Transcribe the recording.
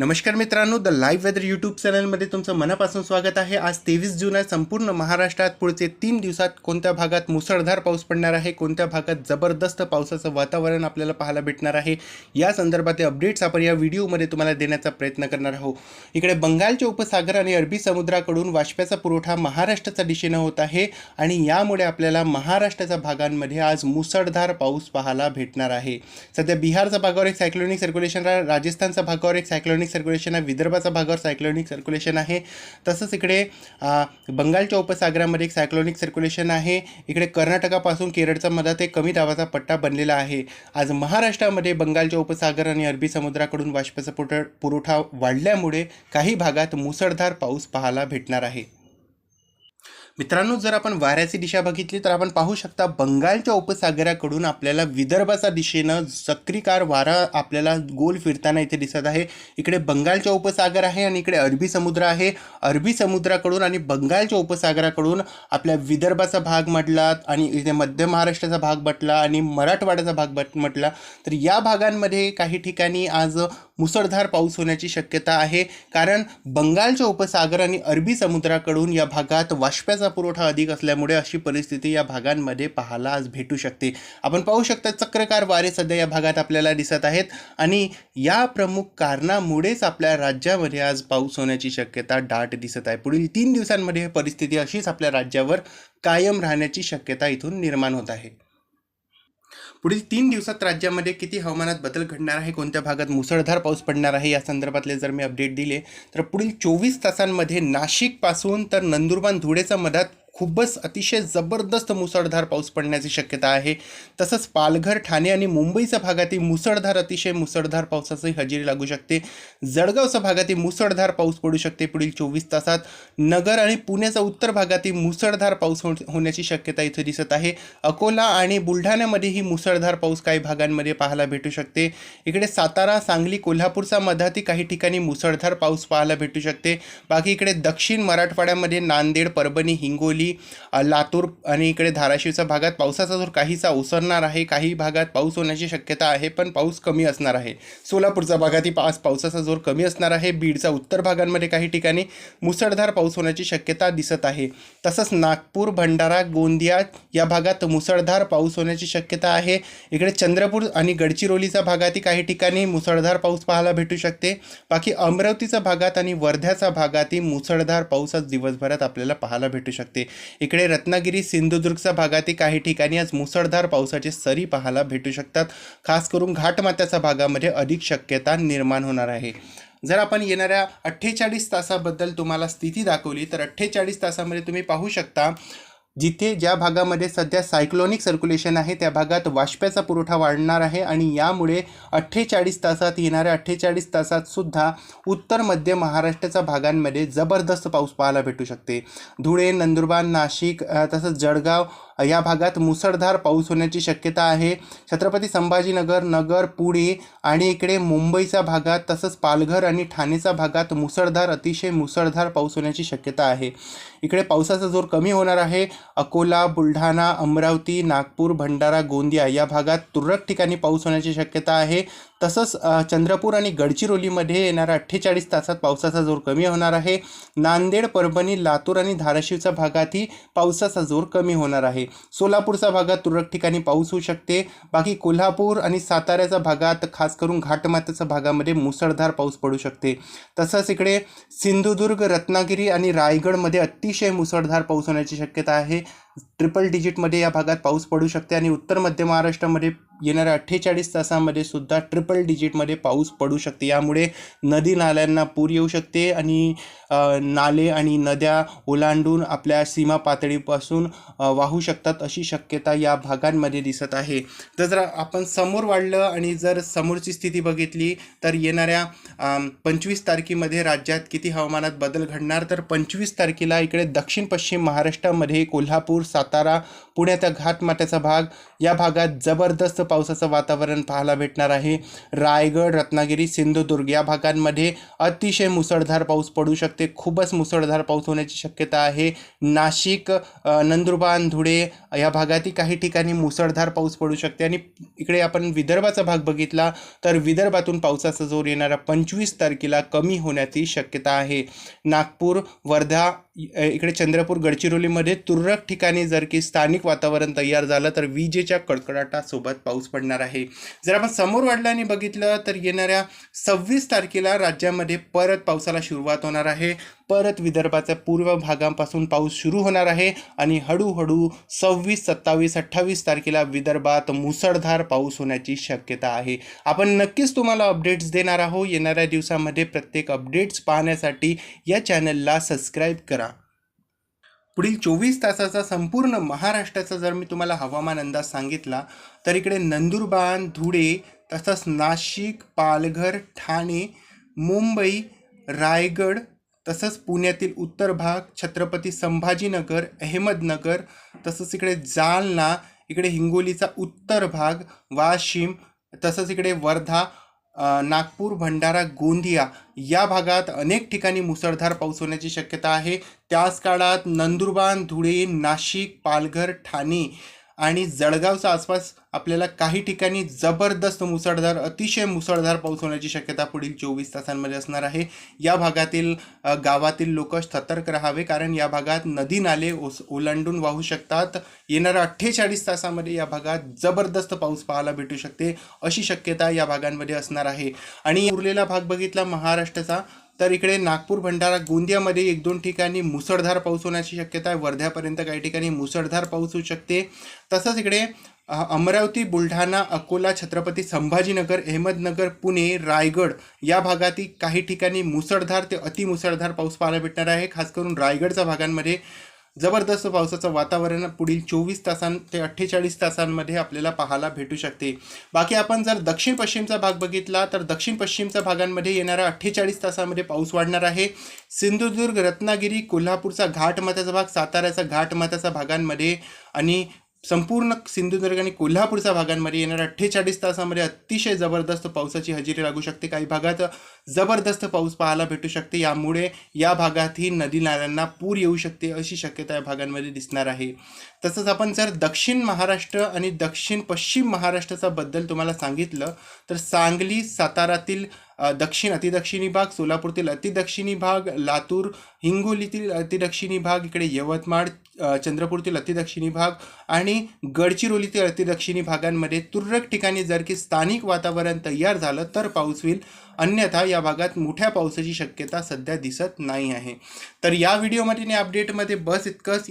नमस्कार मित्रांनो the live weather YouTube चॅनलमध्ये तुमचं मनापासून स्वागत आहे. आज तेवीस जून आहे. संपूर्ण महाराष्ट्रात पुढचे तीन दिवसात कोणत्या भागात मुसळधार पाऊस पडणार आहे? कोणत्या भागात जबरदस्त पावसाचं वातावरण आपल्याला पाहायला भेटणार आहे? या संदर्भातले अपडेट्स आपण या व्हिडिओमध्ये तुम्हाला देण्याचा प्रयत्न करणार आहोत. इकडे बंगालच्या उपसागर आणि अरबी समुद्राकडून वाष्प्याचा पुरवठा महाराष्ट्राच्या दिशेनं होत आहे आणि यामुळे आपल्याला महाराष्ट्राच्या भागांमध्ये आज मुसळधार पाऊस पाहायला भेटणार आहे. सध्या बिहारचा भागावर एक सायक्लोनिक सर्क्युलेशन आहे राजस्थानचा भागावर एक सायक्लोनिक सर्क्युलेशन आहे विदर्भाच्या भागावर सायक्लोनिक सर्क्युलेशन आहे. तसंच इकडे बंगालच्या उपसागरामध्ये एक सायक्लोनिक सर्क्युलेशन आहे. इकडे कर्नाटकापासून केरळचा मधात एक कमी दाबाचा पट्टा बनलेला आहे. आज महाराष्ट्रामध्ये बंगालच्या उपसागर आणि अरबी समुद्राकडून वाष्पाचा पुरवठा पुरवठा वाढल्यामुळे काही भागात मुसळधार पाऊस पाहायला भेटणार आहे. मित्रांनो जर आपण वाऱ्याची दिशा बघितली तर आपण पाहू शकता बंगालच्या उपसागराकडून आपल्याला विदर्भाच्या दिशेनं चक्रीकार वारा आपल्याला गोल फिरताना इथे दिसत आहे. इकडे बंगालच्या उपसागर आहे आणि इकडे अरबी समुद्र आहे. अरबी समुद्राकडून आणि बंगालच्या उपसागराकडून आपल्या विदर्भाचा भाग म्हटला आणि इथे मध्य महाराष्ट्राचा भाग म्हटला आणि मराठवाड्याचा भाग बट म्हटला तर या भागांमध्ये काही ठिकाणी आज मुसळधार पाऊस होण्याची शक्यता आहे. कारण बंगालच्या उपसागर आणि अरबी समुद्राकडून या भागात वाष्प्याचा पुरवठा अधिक असल्यामुळे अशी परिस्थिती या भागांमध्ये पाहायला आज भेटू शकते. आपण पाहू शकता चक्रकार वारे सध्या या भागात आपल्याला दिसत आहेत आणि या प्रमुख कारणामुळेच आपल्या राज्यामध्ये आज पाऊस होण्याची शक्यता दाट दिसत आहे. पुढील तीन दिवसांमध्ये परिस्थिती अशीच आपल्या राज्यावर कायम राहण्याची शक्यता इथून निर्माण होत आहे. पुढील तीन दिवसात राज्यामध्ये किती हवामानात बदल घडणार आहे कोणत्या भागात मुसळधार पाऊस पडणार आहे या संदर्भातले जर मी अपडेट दिले तर पुढील चोवीस तासांमध्ये नाशिकपासून तर नंदुरबार धुळेचा मधात खूपच अतिशय जबरदस्त मुसळधार पाऊस पडण्याची शक्यता आहे. तसंच पालघर ठाणे आणि मुंबईच्या भागातही मुसळधार अतिशय मुसळधार पावसाची हजेरी लागू शकते. जळगावच्या भागातील मुसळधार पाऊस पडू शकते पुढील चोवीस तासात. नगर आणि पुण्याच्या उत्तर भागातील मुसळधार पाऊस हो होण्याची शक्यता इथे दिसत आहे. अकोला आणि बुलढाण्यामध्येही मुसळधार पाऊस काही भागांमध्ये पाहायला भेटू शकते. इकडे सातारा सांगली कोल्हापूरचा मधातही काही ठिकाणी मुसळधार पाऊस पाहायला भेटू शकते. बाकी इकडे दक्षिण मराठवाड्यामध्ये नांदेड परभणी हिंगोली अ, लातूर आणि इकडे धाराशिवच्या भागात पावसाचा जोर काहीसा ओसरणार आहे. काही भागात पाऊस होण्याची शक्यता आहे पण पाऊस कमी असणार आहे. सोलापूरच्या भागातही पास पावसाचा जोर कमी असणार आहे. बीडच्या उत्तर भागांमध्ये काही ठिकाणी मुसळधार पाऊस होण्याची शक्यता दिसत आहे. तसंच नागपूर भंडारा गोंदिया या भागात मुसळधार पाऊस होण्याची शक्यता आहे. इकडे चंद्रपूर आणि गडचिरोलीच्या भागातही काही ठिकाणी मुसळधार पाऊस पाहायला भेटू शकते. बाकी अमरावतीच्या भागात आणि वर्ध्याच्या भागातही मुसळधार पाऊस आज दिवसभरात आपल्याला पाहायला भेटू शकते. इकडे रत्नागिरी सिंधुदुर्गच्या भागातही काही ठिकाणी आज मुसळधार पावसाचे सरी पाहायला भेटू शकतात. खास करून घाटमात्याच्या भागामध्ये अधिक शक्यता निर्माण होणार आहे. जर आपण येणाऱ्या अठ्ठेचाळीस तासाबद्दल तुम्हाला स्थिती दाखवली तर अठ्ठेचाळीस तासामध्ये तुम्ही पाहू शकता जिथे ज्या भागामध्ये सध्या सायक्लोनिक सर्क्युलेशन आहे त्या भागात वाष्प्याचा पुरवठा वाढणार आहे आणि यामुळे अठ्ठेचाळीस तासात येणाऱ्या अठ्ठेचाळीस तासात सुद्धा उत्तर मध्य महाराष्ट्राच्या भागांमध्ये जबरदस्त पाऊस पाहायला भेटू शकते. धुळे नंदुरबार नाशिक तसंच जळगाव या भागात मुसळधार पाऊस होण्याची शक्यता आहे. छत्रपती संभाजीनगर नगर पुणे आणि इकडे मुंबईच्या भागात तसंच पालघर आणि ठाणेच्या भागात मुसळधार अतिशय मुसळधार पाऊस होण्याची शक्यता आहे. इकडे पावसाचा जोर कमी होणार आहे. अकोला बुलढाणा अमरावती नागपूर भंडारा गोंदिया या भागात तुरळक ठिकाणी पाऊस होण्याची शक्यता आहे. तसंच चंद्रपूर आणि गडचिरोलीमध्ये येणाऱ्या अठ्ठेचाळीस तासात पावसाचा जोर कमी होणार आहे. नांदेड परभणी लातूर आणि धाराशिवच्या भागातही पावसाचा जोर कमी होणार आहे. सोलापूरच्या भागात तुरळक ठिकाणी पाऊस होऊ शकते. बाकी कोल्हापूर आणि साताऱ्याच्या भागात खास करून घाटमाथ्याच्या भागामध्ये मुसळधार पाऊस पडू शकते. तसंच इकडे सिंधुदुर्ग रत्नागिरी आणि रायगडमध्ये अतिशय मुसळधार पाऊस होण्याची शक्यता आहे. ट्रिपल डिजिटमध्ये या भागात पाऊस पडू शकते आणि उत्तर मध्य महाराष्ट्रामध्ये येणाऱ्या अठ्ठेचाळीस तासामध्ये सुद्धा ट्रिपल डिजिटमध्ये पाऊस पडू शकते. यामुळे नदी नाल्यांना पूर येऊ शकते आणि नाले आणि नद्या ओलांडून आपल्या सीमा पातळीपासून वाहू शकतात अशी शक्यता या भागांमध्ये दिसत आहे. तर जर आपण समोर वाढलं आणि जर समोरची स्थिती बघितली तर येणाऱ्या पंचवीस तारखेमध्ये राज्यात किती हवामानात बदल घडणार? तर पंचवीस तारखेला इकडे दक्षिण पश्चिम महाराष्ट्रामध्ये कोल्हापूर कोल्हापूर सातारा पुण्याचा घाटमाट्याचा भाग. या भागात जबरदस्त पावसाचं वातावरण पाहायला भेटणार आहे. रायगड रत्नागिरी सिंधुदुर्ग या भागांमध्ये अतिशय मुसळधार पाऊस पडू शकते. खूपच मुसळधार पाऊस होण्याची शक्यता आहे. नाशिक नंदुरबार धुळे या भागातही काही ठिकाणी मुसळधार पाऊस पडू शकते. आणि इकडे आपण विदर्भाचा भाग बघितला तर विदर्भातून पावसाचा जोर येणारा पंचवीस तारखेला कमी होण्याची शक्यता आहे. नागपूर वर्धा इकडे चंद्रपूर गडचिरोलीमध्ये तुरळक ठिकाणी जर की स्थानिक वातावरण तयार झालं तर विजेच्या कडकडाटासोबत पाऊस पडणार आहे. जर आपण समोर वाढल्याने बघितलं तर येणाऱ्या सव्वीस तारखेला राज्यामध्ये परत पावसाला सुरुवात होणार आहे. परत विदर्भाच्या पूर्व भागांपासून पाऊस सुरू होणार आहे आणि हळूहळू सव्वीस सत्तावीस अठ्ठावीस तारखेला विदर्भात मुसळधार पाऊस होण्याची शक्यता आहे. आपण नक्कीच तुम्हाला अपडेट्स देणार आहोत. येणाऱ्या दिवसामध्ये प्रत्येक अपडेट्स पाहण्यासाठी या चॅनलला सबस्क्राईब करा. पुढील चोवीस तासाचा संपूर्ण महाराष्ट्राचा जर मी तुम्हाला हवामान अंदाज सांगितला तर इकडे नंदुरबार धुळे तसंच नाशिक पालघर ठाणे मुंबई रायगड तसंच पुण्यातील उत्तर भाग छत्रपती संभाजीनगर अहमदनगर तसंच इकडे जालना इकडे हिंगोलीचा उत्तर भाग वाशिम तसंच इकडे वर्धा नागपूर भंडारा गोंदिया या भागात अनेक ठिकाणी मुसळधार पाऊस होण्याची शक्यता आहे. त्याच काळात नंदुरबार धुळे नाशिक पालघर ठाणे आणि जळगावचा आसपास आपल्याला काही ठिकाणी जबरदस्त मुसळधार अतिशय मुसळधार पाऊस होण्याची शक्यता पुढील चोवीस तासांमध्ये असणार आहे. या भागातील गावातील लोक सतर्क राहावे कारण या भागात नदी नाले ओस ओलांडून वाहू शकतात. येणाऱ्या अठ्ठेचाळीस तासामध्ये या भागात जबरदस्त पाऊस पाहायला भेटू शकते अशी शक्यता या भागांमध्ये असणार आहे. आणि उरलेला भाग बघितला महाराष्ट्राचा तर इकडे नागपूर भंडारा गोंदियामध्ये एक दोन ठिकाणी मुसळधार पाऊस होण्याची शक्यता आहे. वर्ध्यापर्यंत काही ठिकाणी मुसळधार पाऊस होऊ शकते. तसंच इकडे अमरावती बुलढाणा अकोला छत्रपती संभाजीनगर अहमदनगर पुणे रायगड या भागातील काही ठिकाणी मुसळधार ते अतिमुसळधार पाऊस पाहायला भेटणार आहे. खास करून रायगडच्या भागांमध्ये जबरदस्त पावसाचं वातावरण पुढील चोवीस तासां ते अठ्ठेचाळीस तासांमध्ये आपल्याला पाहायला भेटू शकते. बाकी आपण जर दक्षिण पश्चिमचा भाग बघितला तर दक्षिण पश्चिमच्या भागांमध्ये येणाऱ्या अठ्ठेचाळीस तासामध्ये पाऊस वाढणार आहे. सिंधुदुर्ग रत्नागिरी कोल्हापूरचा घाटमाथ्याचा भाग साताऱ्याचा घाटमाथ्याचा भागांमध्ये आणि संपूर्ण सिंधुदुर्ग आणि कोल्हापूरच्या भागांमध्ये येणाऱ्या अठ्ठेचाळीस तासामध्ये अतिशय जबरदस्त पावसाची हजेरी लागू शकते. काही भागात जबरदस्त पाऊस पाहायला भेटू शकते. यामुळे या भागातही नदी नाल्यांना पूर येऊ शकते अशी शक्यता या भागांमध्ये दिसणार आहे. तसंच आपण जर दक्षिण महाराष्ट्र आणि दक्षिण पश्चिम महाराष्ट्राचा बद्दल तुम्हाला सांगितलं तर सांगली सातारातील दक्षिण अतिदक्षिणी भाग सोलापूरतील अतिदक्षिणी भाग लातूर हिंगोलीतील अतिदक्षिणी भाग इकडे यवतमाळ चंद्रपूरतील अतिदक्षिणी भाग आणि गडचिरोलीतील अतिदक्षिणी भागांमध्ये तुरळक ठिकाणी जर की स्थानिक वातावरण तयार झालं तर पाऊस होईल. अन्यथा या भागात मोठ्या पावसाची शक्यता सध्या दिसत नाही आहे. तर या व्हिडिओमध्ये आणि अपडेटमध्ये बस इतकंच.